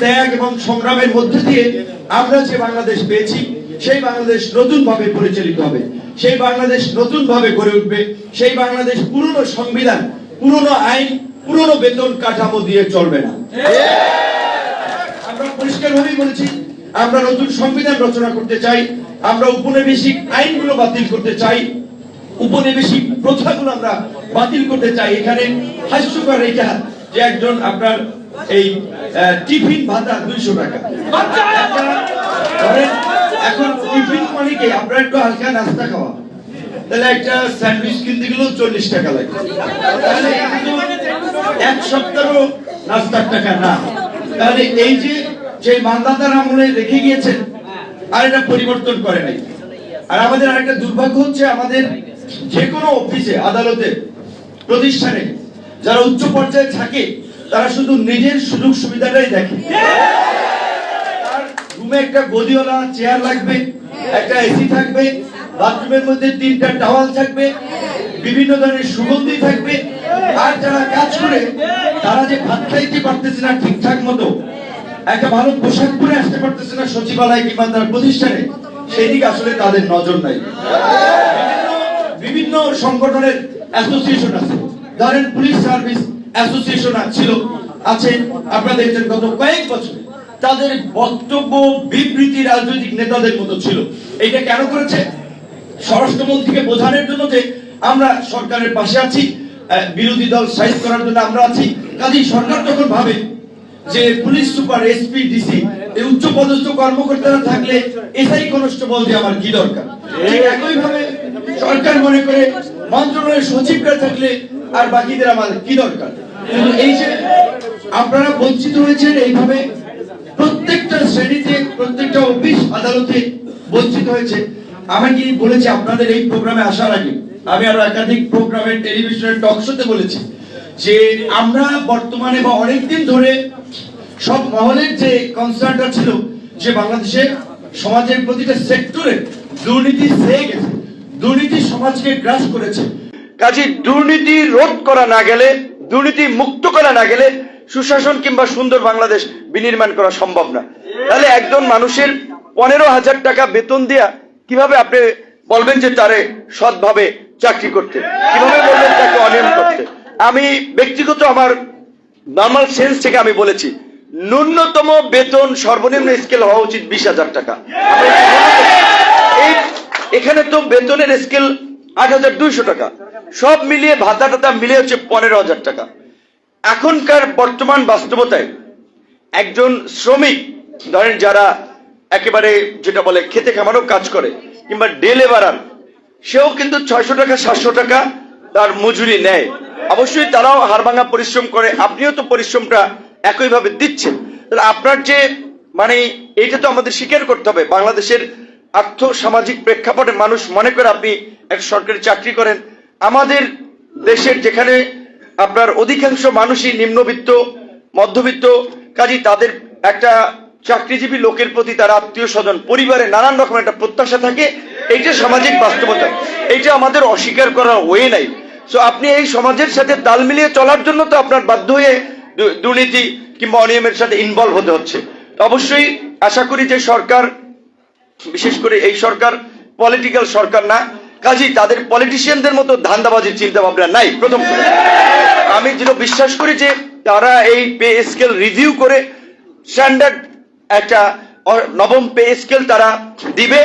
ত্যাগ এবং সংগ্রামের মধ্যে দিয়ে আমরা যে বাংলাদেশ পেয়েছি, সেই বাংলাদেশ নতুন ভাবে পরিচালিত হবে। সেই বাংলাদেশ নতুন ভাবে গড়ে উঠবে। সেই বাংলাদেশ পুরনো সংবিধান, পুরনো আইন, পুরনো বেতন কাঠামো দিয়ে চলবে না। আমরা পরিষ্কার ভাবেই বলেছি, আমরা নতুন সংবিধান রচনা করতে চাই, আমরা উপনিবেশিক আইনগুলো বাতিল করতে চাই উপনিবেশিক প্রথাগুলো আমরা বাতিল করতে চাই। এখানে হাস্যকর এটা যে একজন আপনার এই টিফিন ভাতা দুইশো টাকা। এখন টিফিন মানে কি? আপনার একটু হালকা নাস্তা খাওয়া। তাহলে একটা স্যান্ডউইচ কিনতে গেলেও চল্লিশ টাকা লাগে। তাহলে এক সপ্তাহ নাস্তার টাকা না। তাহলে এই যে সেই মান্দাতার আমলে রেখে গিয়েছেন আর এটা পরিবর্তন করে নাই। আর আমাদের আরেকটা দুর্ভাগ্য হচ্ছে আমাদের যে কোনো অফিসে আদালতে প্রতিষ্ঠানে যারা উচ্চ পর্যায়ে থাকে তারা শুধু নিজের সুযোগ সুবিধাটাই দেখে। রুমে একটা গদিওয়ালা, চেয়ার লাগবে, একটা এসি থাকবে, বাথরুমের মধ্যে তিনটা টাওয়াল থাকবে, বিভিন্ন ধরনের সুগন্ধি থাকবে। আর যারা কাজ করে, তারা যে ভাত খাইতে পারতেছে না ঠিকঠাক মতো, একটা ভালো পোশাক পরে আসতে পারতেছে না সচিবালয় কিংবা তার প্রতিষ্ঠানে সেই দিকে আসলে তাদের নজর নাই। বিভিন্ন সংগঠনের অ্যাসোসিয়েশন আছে। ধরেন পুলিশ সার্ভিস অ্যাসোসিয়েশন ছিল। আছে আপনারা দেখছেন গত কয়েক বছর তাদের বক্তব্য, বিবৃতি রাজনৈতিক নেতাদের মতো ছিল। এটা কেন করেছে? স্বরাষ্ট্রমন্ত্রীকে বোঝানোর জন্য যে আমরা সরকারের পাশে আছি বিরোধী দল সাইজ করার জন্য আমরা আছি। কাজেই সরকার তখন ভাবে যে পুলিশ সুপার, এসপি, ডিসি, এই উচ্চ পদস্থ কর্মকর্তারা থাকলে এসআই কনস্টেবল দিয়ে আমার কি দরকার? ঠিক একই ভাবে সরকার মনে করে মন্ত্রণালয়ের সচিবরা থাকলে আর বাকিদের আমার কি দরকার? এই যে আপনারা বঞ্চিত হয়েছেন, এইভাবে প্রত্যেকটা শ্রেণীতে, প্রত্যেকটা অফিস আদালতে বঞ্চিত হয়েছে। আমি কি বলেছি, আপনাদের এই প্রোগ্রামে আসার আগে? আমি আরও একাধিক প্রোগ্রামে, টেলিভিশনের টক শোতে বলেছি যে আমরা বর্তমানে বা অনেকদিন ধরে সব মহলের যে কনসার্নটা ছিল যে বাংলাদেশে সমাজের প্রতিটা সেক্টরে দুর্নীতি সেয়ে গেছে, দুর্নীতি সমাজকে গ্রাস করেছে। কাজে দুর্নীতি রোধ করা না গেলে দুর্নীতি মুক্ত করা না গেলে সুশাসন কিংবা সুন্দর বাংলাদেশ বিনির্মাণ করা সম্ভব না। তাহলে একজন মানুষের পনেরো হাজার টাকা বেতন দেয়া কীভাবে আপনি বলবেন যে তারে সৎভাবে চাকরি করতে? কীভাবে বলবেন তাকে অনিয়ম করতে? আমি ব্যক্তিগত আমার নর্মাল সেন্স থেকে আমি বলেছি, ন্যূনতম বেতন সর্বনিম্ন স্কেল হওয়া উচিত বিশ হাজার টাকা। এখানে তো বেতনের স্কেল আট হাজার দুইশো টাকা। সব মিলিয়ে ভাতা টাতা মিলিয়ে হচ্ছে পনেরো হাজার টাকা। এখনকার বর্তমান বাস্তবতায় একজন শ্রমিক, ধরেন যারা একেবারে যেটা বলে খেতে খামারও কাজ করে কিংবা ডে লেবারার, সেও কিন্তু ছয়শো টাকা, সাতশো টাকা তার মজুরি নেয়। অবশ্যই তারাও হাড়ভাঙা পরিশ্রম করে, আপনিও তো পরিশ্রমটা একইভাবে দিচ্ছেন। তাহলে আপনার যে মানে এইটা তো আমাদের স্বীকার করতে হবে, বাংলাদেশের আর্থ সামাজিক প্রেক্ষাপটে মানুষ মনে করে আপনি একটা সরকারি চাকরি করেন আমাদের দেশের যেখানে আপনার অধিকাংশ মানুষই নিম্নবিত্ত, মধ্যবিত্ত, কাজী তাদের একটা চাকরিজীবী লোকের প্রতি তার আত্মীয় স্বজন, পরিবারে নানান রকম একটা প্রত্যাশা থাকে, এইটা সামাজিক বাস্তবতা। এইটা আমাদের অস্বীকার করার ওয়ে নাই। সো আপনি এই সমাজের সাথে তাল মিলিয়ে চলার জন্য তো আপনার বাধ্য হয়ে দুর্নীতি কিংবা অনিয়মের সাথে ইনভলভ হতে হচ্ছে। অবশ্যই আশা করি যে সরকার, বিশেষ করে এই সরকার পলিটিক্যাল সরকার না কাজেই তাদের পলিটিশিয়ানদের মতো ধান্দাবাজির চিন্তা ভাবনা নাই। প্রথম আমি যেটা বিশ্বাস করি যে তারা এই পে স্কেল রিভিউ করে স্ট্যান্ডার্ড একটা নবম পে স্কেল তারা দিবে।